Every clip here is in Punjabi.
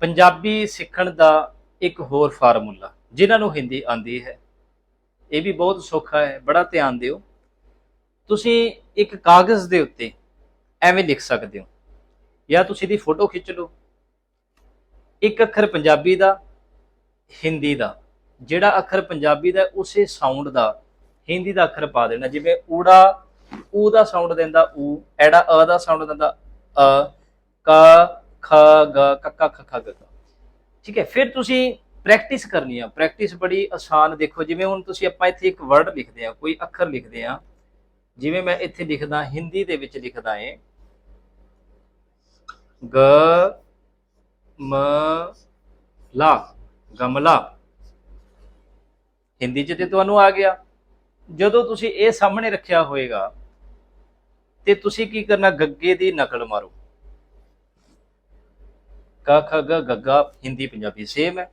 ਪੰਜਾਬੀ ਸਿੱਖਣ ਦਾ ਇੱਕ ਹੋਰ ਫਾਰਮੂਲਾ, ਜਿਨ੍ਹਾਂ ਨੂੰ ਹਿੰਦੀ ਆਂਦੀ ਹੈ। ਇਹ ਵੀ ਬਹੁਤ ਸੌਖਾ ਹੈ, ਬੜਾ ਧਿਆਨ ਦਿਓ। ਤੁਸੀਂ ਇੱਕ ਕਾਗਜ਼ ਦੇ ਉੱਤੇ ਐਵੇਂ ਲਿਖ ਸਕਦੇ ਹੋ। ਜਾਂ ਤੁਸੀਂ ਦੀ ਫੋਟੋ ਖਿੱਚ ਲਓ। ਇੱਕ ਅੱਖਰ ਪੰਜਾਬੀ ਦਾ, ਹਿੰਦੀ ਦਾ। ਜਿਹੜਾ ਅੱਖਰ ਪੰਜਾਬੀ ਦਾ, ਉਸੇ ਸਾਊਂਡ ਦਾ, ਹਿੰਦੀ ਦਾ ਅੱਖਰ ਪਾ ਦੇਣਾ। ਜਿਵੇਂ ਊੜਾ, ਊ ਦਾ ਸਾਊਂਡ ਦਿੰਦਾ, ਊ। ਐੜਾ, ਅ ਦਾ ਸਾਊਂਡ ਦਿੰਦਾ, ਅ, ਕ ਖ, ਗ ਕੱਕਾ ਖ ਖ, ਗ ਠੀਕ ਹੈ, ਫਿਰ ਤੁਸੀਂ ਪ੍ਰੈਕਟਿਸ ਕਰਨੀ ਆ। ਪ੍ਰੈਕਟਿਸ ਬੜੀ ਆਸਾਨ ਦੇਖੋ, ਜਿਵੇਂ ਹੁਣ ਤੁਸੀਂ ਆਪਾਂ ਇੱਥੇ ਇੱਕ ਵਰਡ ਲਿਖਦੇ ਆ, ਕੋਈ ਅੱਖਰ ਲਿਖਦੇ ਆ। ਜਿਵੇਂ ਮੈਂ ਇੱਥੇ ਲਿਖਦਾ, ਹਿੰਦੀ ਦੇ ਵਿੱਚ ਲਿਖਦਾ ਏ। ਗ, ਮ, ਲਾ, ਗਮਲਾ। ਹਿੰਦੀ ਚ ਤੇ ਤੁਹਾਨੂੰ ਆ ਗਿਆ। ਜਦੋਂ ਤੁਸੀਂ ਇਹ ਸਾਹਮਣੇ ਰੱਖਿਆ ਹੋਏਗਾ, ਤੇ ਤੁਸੀਂ ਕੀ ਕਰਨਾ? ਗੱਗੇ ਦੀ ਨਕਲ ਮਾਰੋ। ਕ ਖ ਗ ਗੱਗਾ ਹਿੰਦੀ ਪੰਜਾਬੀ ਸੇਮ ਹੈ।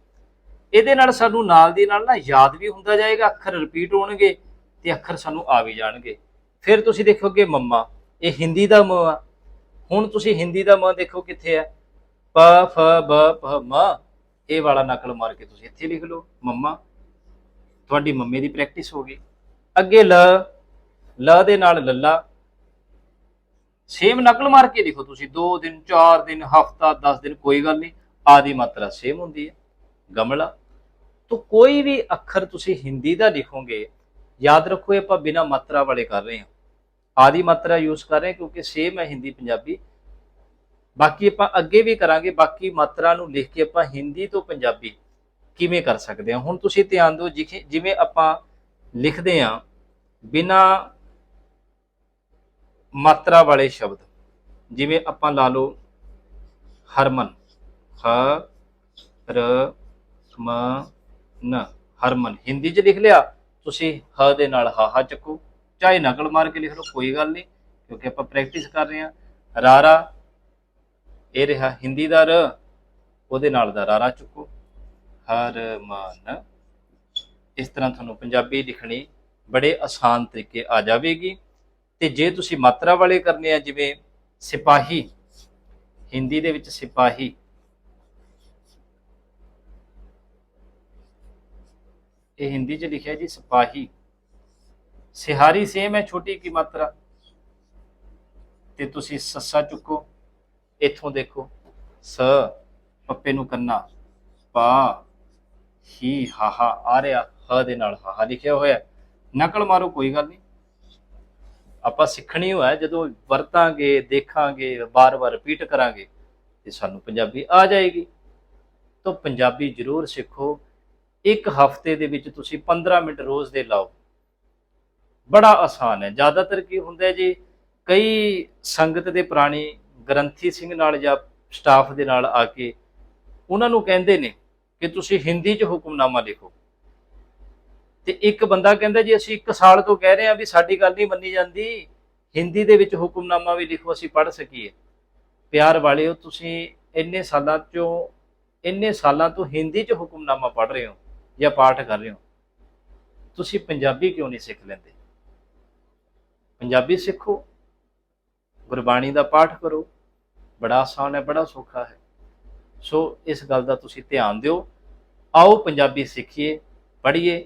ਇਹਦੇ ਨਾਲ ਸਾਨੂੰ ਨਾਲ ਦੀ ਨਾਲ ਨਾ ਯਾਦ ਵੀ ਹੁੰਦਾ ਜਾਏਗਾ, ਅੱਖਰ ਰਿਪੀਟ ਹੋਣਗੇ ਤੇ ਅੱਖਰ ਸਾਨੂੰ ਆ ਵੀ ਜਾਣਗੇ। ਫਿਰ ਤੁਸੀਂ ਦੇਖੋਗੇ ਮੰਮਾ, ਇਹ ਹਿੰਦੀ ਦਾ ਮ ਆ। ਹੁਣ ਤੁਸੀਂ ਹਿੰਦੀ ਦਾ ਮ ਦੇਖੋ ਕਿੱਥੇ ਹੈ। ਪ, ਫ, ਬ, ਪ, ਮ। ਇਹ ਵਾਲਾ ਨਕਲ ਮਾਰ ਕੇ ਤੁਸੀਂ ਇੱਥੇ ਲਿਖ ਲਓ, ਮੰਮਾ। ਤੁਹਾਡੀ ਮੰਮੀ ਦੀ ਪ੍ਰੈਕਟਿਸ ਹੋ ਗਈ। ਅੱਗੇ ਲ ਲ ਦੇ ਨਾਲ ਲੱਲਾ। ਸੇਮ ਨਕਲ ਮਾਰ ਕੇ ਲਿਖੋ ਤੁਸੀਂ 2 ਦਿਨ 4 ਦਿਨ, ਹਫਤਾ 10 ਦਿਨ, ਕੋਈ ਗੱਲ ਨਹੀਂ, ਆਦੀ ਮਾਤਰਾ ਸੇਮ ਹੁੰਦੀ ਹੈ। ਗਮਲਾ, ਤਾਂ ਕੋਈ ਵੀ ਅੱਖਰ ਤੁਸੀਂ ਹਿੰਦੀ ਦਾ ਲਿਖੋਗੇ, ਯਾਦ ਰੱਖੋ ਇਹ ਆਪਾਂ ਬਿਨਾ ਮਾਤਰਾ ਵਾਲੇ ਕਰ ਰਹੇ ਹਾਂ। ਆਦੀ ਮਾਤਰਾ ਯੂਜ਼ ਕਰ ਰਹੇ ਕਿਉਂਕਿ ਸੇਮ ਹੈ ਹਿੰਦੀ, ਪੰਜਾਬੀ। ਬਾਕੀ ਆਪਾਂ ਅੱਗੇ ਵੀ ਕਰਾਂਗੇ, ਬਾਕੀ ਮਾਤਰਾ ਨੂੰ ਲਿਖ ਕੇ ਆਪਾਂ ਹਿੰਦੀ ਤੋਂ ਪੰਜਾਬੀ ਕਿਵੇਂ ਕਰ ਸਕਦੇ ਹਾਂ? ਹੁਣ ਤੁਸੀਂ ਧਿਆਨ ਦਿਓ ਜਿਖੇ- ਜਿਵੇਂ ਆਪਾਂ ਲਿਖਦੇ ਹਾਂ, ਬਿਨਾ ਮਾਤਰਾ ਵਾਲੇ ਸ਼ਬਦ, ਜਿਵੇਂ ਆਪਾਂ ਲਾ ਲਓ ਹਰਮਨ, ਹ, ਰ, ਮ, ਨ, ਹਰਮਨ। ਹਿੰਦੀ 'ਚ ਲਿਖ ਲਿਆ, ਤੁਸੀਂ ਹ ਦੇ ਨਾਲ ਹਾਹਾ ਚੱਕੋ, ਚਾਹੇ ਨਕਲ ਮਾਰ ਕੇ ਲਿਖ ਲਓ, ਕੋਈ ਗੱਲ ਨਹੀਂ, ਕਿਉਂਕਿ ਆਪਾਂ ਪ੍ਰੈਕਟਿਸ ਕਰ ਰਹੇ ਹਾਂ। ਰਾਰਾ ਇਹ ਰਿਹਾ ਹਿੰਦੀ ਦਾ ਰ, ਉਹਦੇ ਨਾਲ ਦਾ ਰਾਰਾ ਚੁੱਕੋ। ਹਰਮਨ। ਇਸ ਤਰ੍ਹਾਂ ਤੁਹਾਨੂੰ ਪੰਜਾਬੀ ਲਿਖਣੀ ਬੜੇ ਆਸਾਨ ਤਰੀਕੇ ਆ ਜਾਵੇਗੀ। ਤੇ ਜੇ ਤੁਸੀਂ ਮਾਤਰਾ ਵਾਲੇ ਕਰਨੇ ਆ, ਜਿਵੇਂ ਸਿਪਾਹੀ, ਹਿੰਦੀ ਦੇ ਵਿੱਚ ਸਿਪਾਹੀ। ਇਹ ਹਿੰਦੀ 'ਚ ਲਿਖਿਆ ਜੀ, ਸਿਪਾਹੀ। ਸਿਹਾਰੀ ਸੇਮ ਹੈ, ਛੋਟੀ ਕੀ ਮਾਤਰਾ? ਤੇ ਤੁਸੀਂ ਸੱਸਾ ਚੁੱਕੋ, ਇੱਥੋਂ ਦੇਖੋ। ਸ ਪੱਪੇ ਨੂੰ ਕੰਨਾ। ਪਾ, ਹੀ ਹਾਹਾ ਆ ਰਿਹਾ, ਹ ਦੇ ਨਾਲ ਹਾਹਾ ਲਿਖਿਆ ਹੋਇਆ। ਨਕਲ ਮਾਰੋ, ਕੋਈ ਗੱਲ ਨਹੀਂ। ਆਪਾਂ ਸਿੱਖਣੀ ਹੋਇਆ ਜਦੋਂ ਵਰਤਾਂਗੇ, ਦੇਖਾਂਗੇ ਬਾਰ-ਬਾਰ ਰਿਪੀਟ ਕਰਾਂਗੇ, ਤੇ ਸਾਨੂੰ ਪੰਜਾਬੀ ਆ ਜਾਏਗੀ। ਤਾਂ ਪੰਜਾਬੀ ਜ਼ਰੂਰ ਸਿੱਖੋ। ਇੱਕ ਹਫ਼ਤੇ ਦੇ ਵਿੱਚ ਤੁਸੀਂ 15 ਮਿੰਟ ਰੋਜ਼ ਦੇ ਲਾਓ। ਬੜਾ ਆਸਾਨ ਹੈ। ਜ਼ਿਆਦਾਤਰ ਕੀ ਹੁੰਦਾ ਜੀ, ਕਈ ਸੰਗਤ ਦੇ ਪ੍ਰਾਣੀ ਗ੍ਰੰਥੀ ਸਿੰਘ ਨਾਲ ਜਾਂ ਸਟਾਫ ਦੇ ਨਾਲ ਆ ਕੇ ਉਹਨਾਂ ਨੂੰ ਕਹਿੰਦੇ ਨੇ ਕਿ ਤੁਸੀਂ ਹਿੰਦੀ 'ਚ ਹੁਕਮਨਾਮਾ ਲਿਖੋ। ਤੇ ਇੱਕ ਬੰਦਾ ਕਹਿੰਦਾ ਜੀ ਅਸੀਂ ਇੱਕ ਸਾਲ ਤੋਂ ਕਹਿ ਰਹੇ ਹਾਂ ਵੀ ਸਾਡੀ ਗੱਲ ਨਹੀਂ ਮੰਨੀ ਜਾਂਦੀ, ਹਿੰਦੀ ਦੇ ਵਿੱਚ ਹੁਕਮਨਾਮਾ ਵੀ ਲਿਖੋ, ਅਸੀਂ ਪੜ੍ਹ ਸਕੀਏ। ਪਿਆਰ ਵਾਲਿਓ, ਤੁਸੀਂ ਇੰਨੇ ਸਾਲਾਂ ਚੋਂ, ਇੰਨੇ ਸਾਲਾਂ ਤੋਂ ਹਿੰਦੀ 'ਚ ਹੁਕਮਨਾਮਾ ਪੜ੍ਹ ਰਹੇ ਹੋ ਜਾਂ ਪਾਠ ਕਰ ਰਹੇ ਹੋ, ਤੁਸੀਂ ਪੰਜਾਬੀ ਕਿਉਂ ਨਹੀਂ ਸਿੱਖ ਲੈਂਦੇ? ਪੰਜਾਬੀ ਸਿੱਖੋ, ਗੁਰਬਾਣੀ ਦਾ ਪਾਠ ਕਰੋ, ਬੜਾ ਆਸਾਨ ਹੈ, ਬੜਾ ਸੌਖਾ ਹੈ। ਸੋ ਇਸ ਗੱਲ ਦਾ ਤੁਸੀਂ ਧਿਆਨ ਦਿਓ, ਆਓ ਪੰਜਾਬੀ ਸਿੱਖੀਏ, ਪੜ੍ਹੀਏ